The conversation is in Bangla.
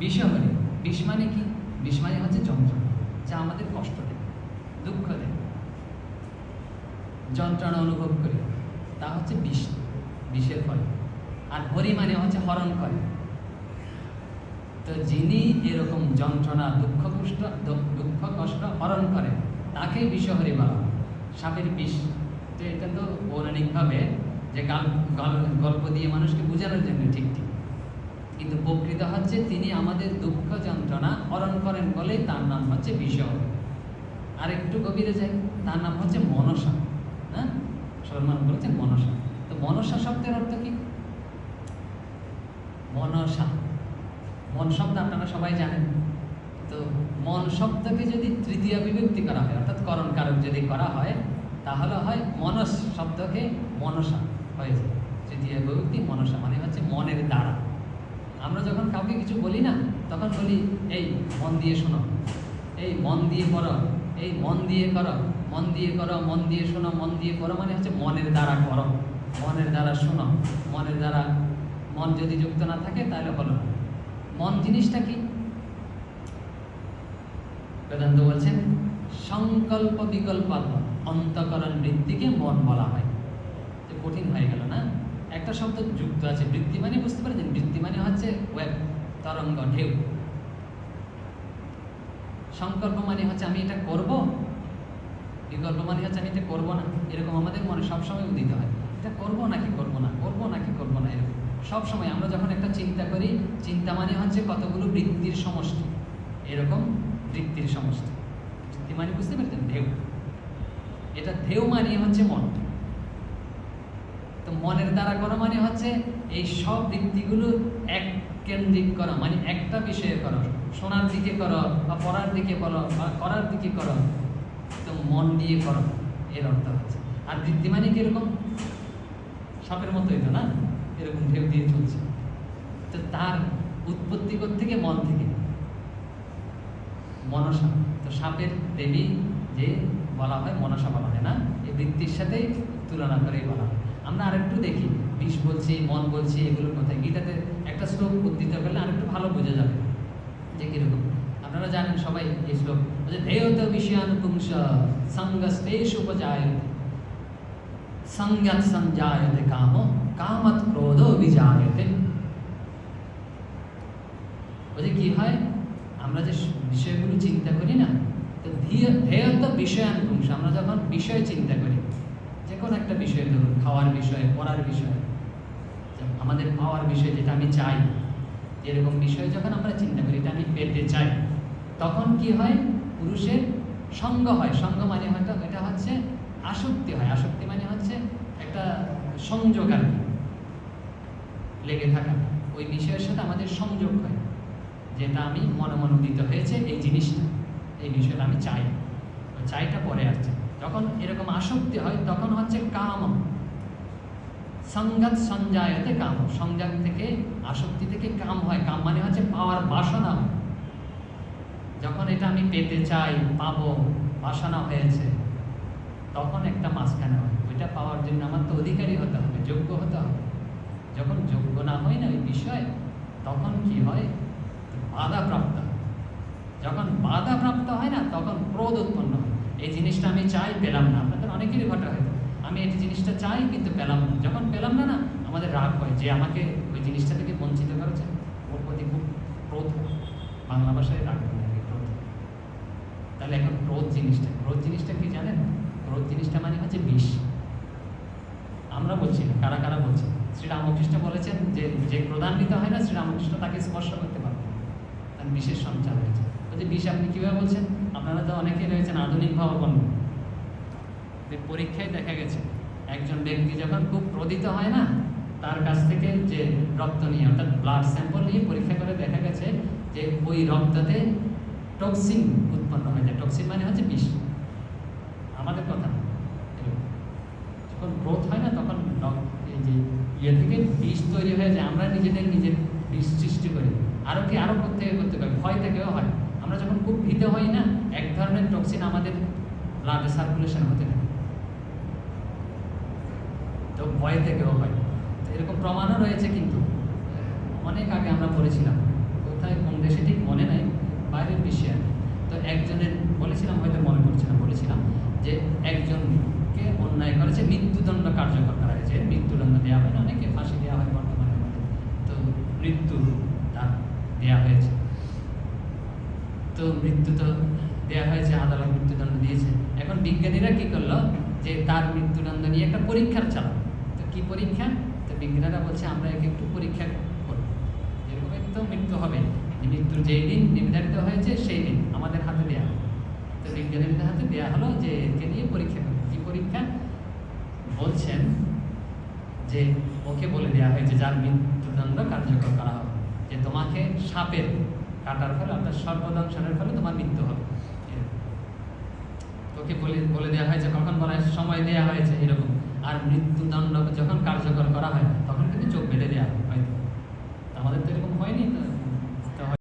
বিষহরি বিষ মানে কি? বিষ মানে হচ্ছে যন্ত্রণা যা আমাদের কষ্ট দেয়, দুঃখ দেয়। যন্ত্রণা অনুভব করি, তা হচ্ছে বিষ, বিষের ফল। আর হরি মানে হচ্ছে হরণ করে। তো যিনি এরকম যন্ত্রণা, দুঃখ কষ্ট দুঃখ কষ্ট হরণ করেন তাকেই বিষহরি বলা হয়। সাপের বিষ। তো এটা তো পৌরাণিকভাবে যে গাল- গল্প দিয়ে মানুষকে বোঝানোর জন্য ঠিক ঠিক। কিন্তু প্রকৃত হচ্ছে তিনি আমাদের দুঃখ যন্ত্রণা হরণ করেন বলে তার নাম হচ্ছে বিষহরি আর একটু গভীরে যাই, তার নাম হচ্ছে মনসা হ্যাঁ? সলমান বলেছেন মনসা। তো মনসা শব্দের অর্থ কি? মনসা। মন শব্দ আপনারা সবাই জানেন। তো মন শব্দকে যদি তৃতীয় বিভক্তি করা হয়, অর্থাৎ করণ কারক যদি করা হয়, তাহলে হয় মনস শব্দকে মনসা হয়ে যায়। তৃতীয় বিভক্তি মনসা মানে হচ্ছে মনের দ্বারা। আমরা যখন কাউকে কিছু বলি না, তখন বলি, এই, মন দিয়ে শোনো। এই, মন দিয়ে করো। এই, মন দিয়ে করো। মন দিয়ে করো, মন দিয়ে শোনো, মন দিয়ে করো মানে হচ্ছে মনের দ্বারা করো। মনের দ্বারা শোনো। মনের দ্বারা মন যদি যুক্ত না থাকে তাহলে বলো মন জিনিসটা কি? বেদান্ত বলছেন, সংকল্প বিকল্প অন্তকরণ বৃত্তিকে মন বলা হয়। কঠিন হয়ে গেল না? একটা শব্দ যুক্ত আছে বৃত্তি মানে বুঝতে পারছেন বৃত্তি মানে হচ্ছে ওয়েব তরঙ্গ, ঢেউ। সংকল্প মানে হচ্ছে আমি এটা করব বিকল্প মানে হচ্ছে আমি এটা করব না। এরকম আমাদের মনে সবসময় উদিত হয়। এটা করব নাকি করব না? করব নাকি করব না? এরকম। সব সময় আমরা যখন একটা চিন্তা করি, চিন্তা মানে হচ্ছে কতগুলো বৃত্তির সমষ্টি। এরকম বৃত্তির সমষ্টি। বৃত্তি মানে বুঝতে পেরেছেন? ঢেউ। এটা ঢেউ মানে হচ্ছে মন। মনের দ্বারা করা মানে হচ্ছে এই সব বৃত্তিগুলো এক কেন্দ্রিক করা মানে একটা বিষয়ে করো। শোনার দিকে করো বা পড়ার দিকে করো বা করার দিকে করো। তো মন দিয়ে করো, এর অর্থ হচ্ছে। আর বৃত্তি মানে কীরকম সাপের মতোই তো না? এরকম ঢেউ দিয়ে চলছে। তো তার উৎপত্তি থেকে মন থেকে। মনসা। তো সাপের দেবী যে বলা হয়, মনসা বলা হয় না? এই বৃত্তির সাথেই তুলনা করেই বলা হয়। আমরা আরেকটু দেখি। বিষ বলছি মন বলছি, এগুলোর কোথায় গীতাতে একটা শ্লোক উদ্ধৃত করলে আরেকটু ভালো বোঝা যাবে। যে কীরকম। আপনারা জানেন সবাই এই শ্লোক। বলছে ধেয়ত বিষয়ানুপুংস সঙ্গস্তেষ উপজায়তে। সংজ্ঞাত সঞ্জায়তে কাম, কামত ক্রোধ বিজায়তে বলছে, কি হয়? আমরা যে বিষয়গুলো চিন্তা করি না, তো ধেয়ত বিষয়ানুপুংস আমরা যখন বিষয় চিন্তা করি যে কোনো একটা বিষয় ধরুন, খাওয়ার বিষয়, পড়ার বিষয়। আমাদের পাওয়ার বিষয় যেটা আমি চাই এরকম বিষয় যখন আমরা চিন্তা করি, এটা আমি পেতে চাই, তখন কি হয়? পুরুষের সঙ্গ হয়। সঙ্গ মানে হয়তো এটা হচ্ছে আসক্তি হয়। আসক্তি মানে হচ্ছে একটা সংযোগ আর কি, লেগে থাকা। ওই বিষয়ের সাথে আমাদের সংযোগ হয়, যেটা আমি মনোমনোদিত হয়েছে এই জিনিসটা, এই বিষয়টা আমি চাই। চাইটা পরে আসছে। যখন এরকম আসক্তি হয়, তখন হচ্ছে কাম। সংঘাত সঞ্জায়তে কাম। সংজাত থেকে, আসক্তি থেকে কাম হয়। কাম মানে হচ্ছে পাওয়ার বাসনা। যখন এটা আমি পেতে চাই, পাবো, বাসনা হয়েছে, তখন একটা মাঝখানে হয়। ওইটা পাওয়ার জন্য আমার তো অধিকারী হতে হবে, যোগ্য হতে হবে। যখন যোগ্য না হয় না ওই বিষয়, তখন কি হয়? বাধা প্রাপ্ত হয়। যখন বাধা প্রাপ্ত হয় না, তখন ক্রোধ উৎপন্ন হয়। এই জিনিসটা আমি চাই পেলাম না। আপনাদের অনেকেরই ঘটা হয়তো আমি এই জিনিসটা চাই কিন্তু পেলাম না। যখন পেলাম না না আমাদের রাগ হয় যে আমাকে ওই জিনিসটা থেকে বঞ্চিত করেছে। ওর প্রতি খুব ক্রোধ বাংলা ভাষায় রাগ কি, ক্রোধ তাহলে এখন ক্রোধ জিনিসটা ক্রোধ জিনিসটা কি জানেন? ক্রোধ জিনিসটা মানে হচ্ছে বিষ। আমরা বলছি না কারা কারা বলছে? শ্রীরামকৃষ্ণ বলেছেন যে যে ক্রোধান্বিত হয় না শ্রীরামকৃষ্ণ তাকে স্পর্শ করতে পারবে। তার বিশেষ সঞ্চার হয়েছে। বলছে বিষ আপনি কীভাবে বলছেন? আপনারা তো অনেকেই রয়েছেন আধুনিক ভাবাপন্ন যে পরীক্ষায় দেখা গেছে, একজন ব্যক্তি যখন খুব ক্রোধিত হয় না, তার কাছ থেকে যে রক্ত নিয়ে, অর্থাৎ ব্লাড স্যাম্পল নিয়ে পরীক্ষা করে দেখা গেছে যে ওই রক্ততে টক্সিন উৎপন্ন হয়ে যায়। টক্সিন মানে হচ্ছে বিষ। আমাদের কথা। যখন গ্রোথ হয় না, তখন এই যে ইয়ে থেকে বিষ তৈরি হয়ে যায়। আমরা নিজেদের নিজের বিষ সৃষ্টি করি। আরও কি? আরও করতে করতে পারি। ভয় থেকেও হয়। আমরা যখন খুব ভীত হই না, এক ধরনের টক্সিন আমাদের ব্লাডে সার্কুলেশন হতে থাকে। তো ভয় থেকেও হয়। তো এরকম প্রমাণও রয়েছে কিন্তু, অনেক আগে আমরা পড়েছিলাম, কোথায় কোন দেশে ঠিক মনে নাই, বাইরের বিশ্বে তো একজনের বলেছিলাম হয়তো মনে পড়ছে না বলেছিলাম যে একজনকে অন্যায় করেছে মৃত্যুদণ্ড কার্যকর করা হয়েছে মৃত্যুদণ্ড দেওয়া হয় না অনেকে ফাঁসি দেওয়া হয় বর্তমানে আমাদের। তো মৃত্যু তার দেওয়া হয়েছে তো মৃত্যু তো দেওয়া হয়েছে আদালত মৃত্যুদণ্ড দিয়েছে। এখন বিজ্ঞানীরা কি করল? যে তার মৃত্যুদণ্ড নিয়ে একটা পরীক্ষার চালালো। তো কি পরীক্ষা? তো বিজ্ঞানীরা বলছে, আমরা একে একটু পরীক্ষা করব। এরকম তো মৃত্যু হবে। মৃত্যুর যেই দিন নির্ধারিত হয়েছে, সেই দিন আমাদের হাতে দেওয়া হবে। তো বিজ্ঞানীদের হাতে দেওয়া হলো যে একে নিয়ে পরীক্ষা করবে কি পরীক্ষা? বলছেন যে ওকে বলে দেওয়া হয়েছে, যার মৃত্যুদণ্ড কার্যকর করা হবে। যে তোমাকে সাপের কাটার ফলে, অর্থাৎ সর্বদংশনের ফলে তোমার মৃত্যু হবে। এরকম। তোকে বলে বলে দেওয়া হয়েছে, কখন বলা হয় সময় দেওয়া হয়েছে, এরকম। আর মৃত্যুদণ্ড যখন কার্যকর করা হয়, তখন কিন্তু চোখ বেঁধে দেওয়া হয়। হয়তো। আমাদের তো